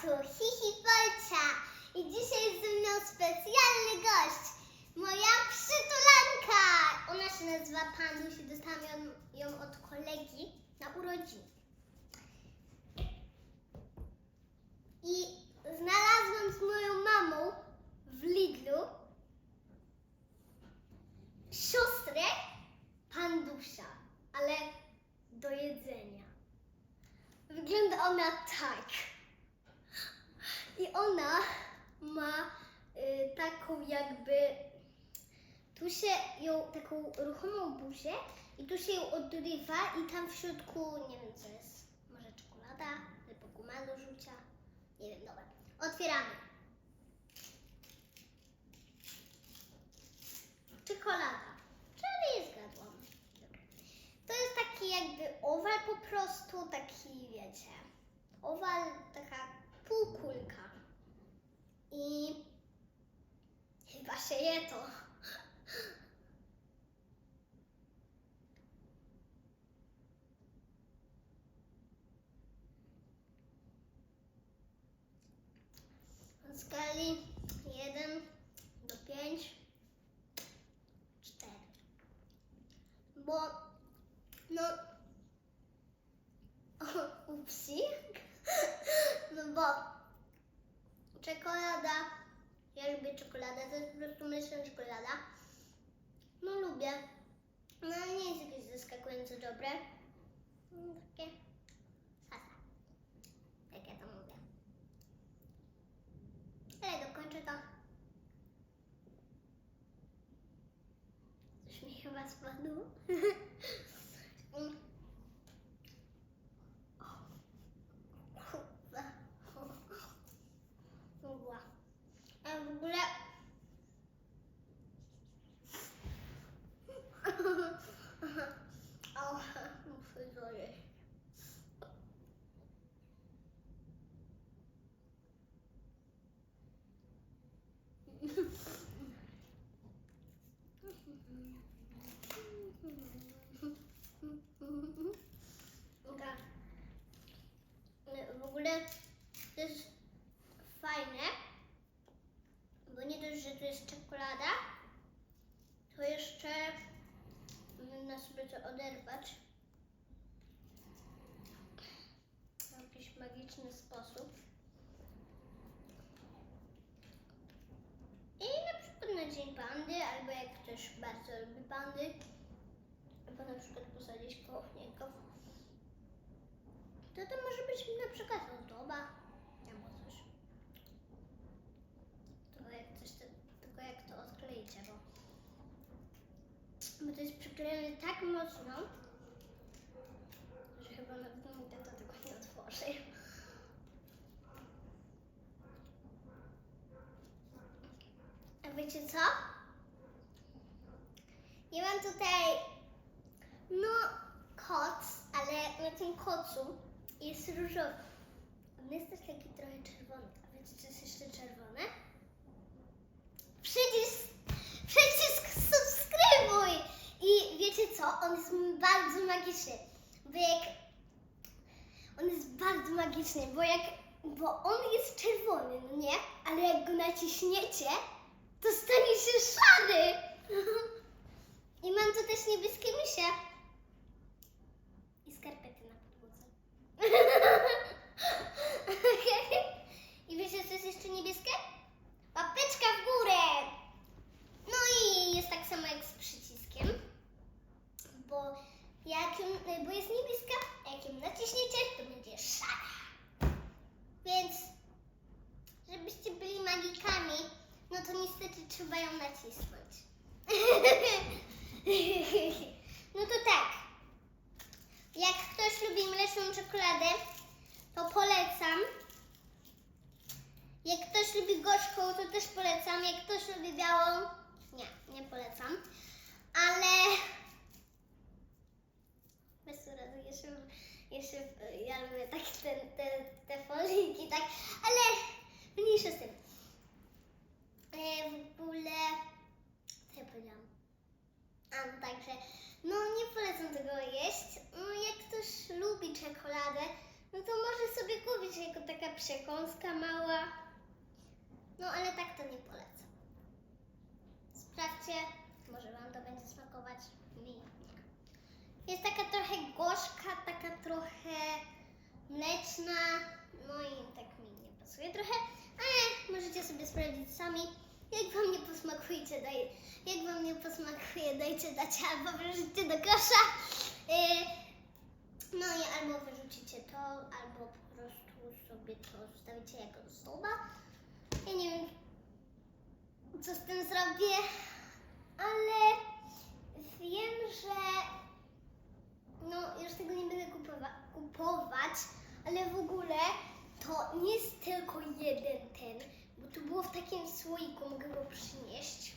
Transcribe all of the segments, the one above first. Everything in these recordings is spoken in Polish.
tu Hihi Polcia i dzisiaj jest ze mną specjalny gość, moja przytulanka. Ona się nazywa Panduś i dostałam ją, od kolegi na urodziny. I znalazłam z moją mamą w Lidlu siostrę Pandusia, ale do jedzenia. Wygląda ona tak. I ona ma y, taką jakby. Tu się ją taką ruchomą buzię i tu się ją odrywa i tam w środku nie wiem co jest. Może czekolada albo guma do rzucia. Nie wiem, dobra. Otwieramy. Czekolada. Czyli zgadłam. To jest taki jakby owal po prostu, taki wiecie. Owal, taka półkulka. I chyba się je to. W skali 1 do 5 4 bo no upsi no bo czekolada czekoladę to jest po prostu myślę czekolada. No lubię. No ale nie jest jakieś zaskakująco dobre. No, takie sasa. Jak ja to mówię. Ale dokończę to. Coś mi chyba spadło. W ogóle to jest fajne, bo nie dość, że to jest czekolada, to jeszcze można sobie to oderwać w jakiś magiczny sposób. I na przykład na Dzień Pandy, ktoś bardzo lubi pandy, albo na przykład posadzić koło niego, to to może być na przykład ozdoba, albo coś. Tylko jak coś, to, tylko jak to odkleicie, bo, bo to jest przyklejone tak mocno, że chyba nawet nigdy to tego nie otworzy. A wiecie co? Tutaj, no, koc, ale na tym kocu jest różowy. On jest też taki trochę czerwony. A wiecie, co jest jeszcze czerwone? Przycisk, przycisk subskrybuj! I wiecie co? On jest bardzo magiczny. Bo jak... On jest bardzo magiczny, bo jak... Bo on jest czerwony, no nie? Ale jak go naciśniecie, to stanie się szary. I mam tu też niebieskie misie. I skarpety na podłodze. I wiecie, co jest jeszcze niebieskie? Łapeczka w górę! No i jest tak samo jak z przyciskiem. Bo, jak bo jest niebieska, a jak ją naciśniecie, to będzie szara. Więc, żebyście byli magikami, no to niestety trzeba ją nacisnąć. No to tak. Jak ktoś lubi mleczną czekoladę, to polecam. Jak ktoś lubi gorzką, to też polecam. Jak ktoś lubi białą, nie, nie polecam. Ale bez urazy, jeszcze, jeszcze ja lubię tak ten, te, te foliki, tak, ale mniejsza z tym. E, w ogóle, co ja powiedziałam? A, no także, no nie polecam tego jeść. No, jak ktoś lubi czekoladę, no to może sobie kupić jako taka przekąska mała. No ale tak to nie polecam. Sprawdźcie, może Wam to będzie smakować. Mi nie. Jest taka trochę gorzka, taka trochę mleczna. No i tak mi nie pasuje trochę, ale możecie sobie sprawdzić sami. Jak Wam nie posmakujecie, daj, jak Wam nie posmakuje, dajcie dać albo wrzućcie do kosza. Yy, no i albo wyrzucicie to, albo po prostu sobie to zostawicie jako osoba. Ja nie wiem, co z tym zrobię, ale wiem, że no już tego nie będę kupowa- kupować, ale w ogóle to nie jest tylko jeden ten, bo tu było w takim słoiku, mogę go przynieść.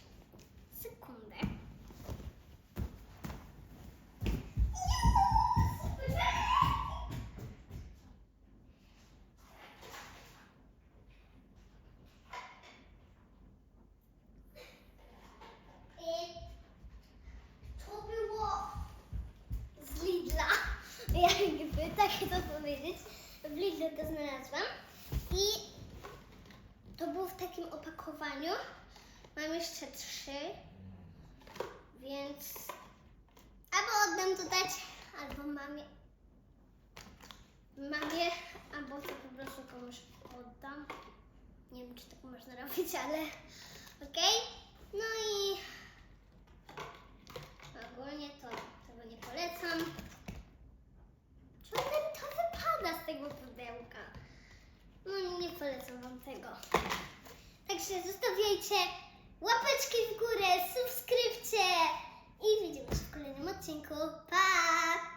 Y, To było z Lidla. Jakby tak to powiedzieć. To znalazłam. I to było w takim opakowaniu. Mam jeszcze trzy. Więc albo oddam to dać, albo mamie. Mamie, albo to po prostu komuś oddam. Nie wiem, czy tak można robić, ale okej. No i ogólnie to tego nie polecam. Z tego pudełka? No nie polecam wam tego. Także zostawiajcie łapeczki w górę, subskrypcje i widzimy się w kolejnym odcinku. Pa!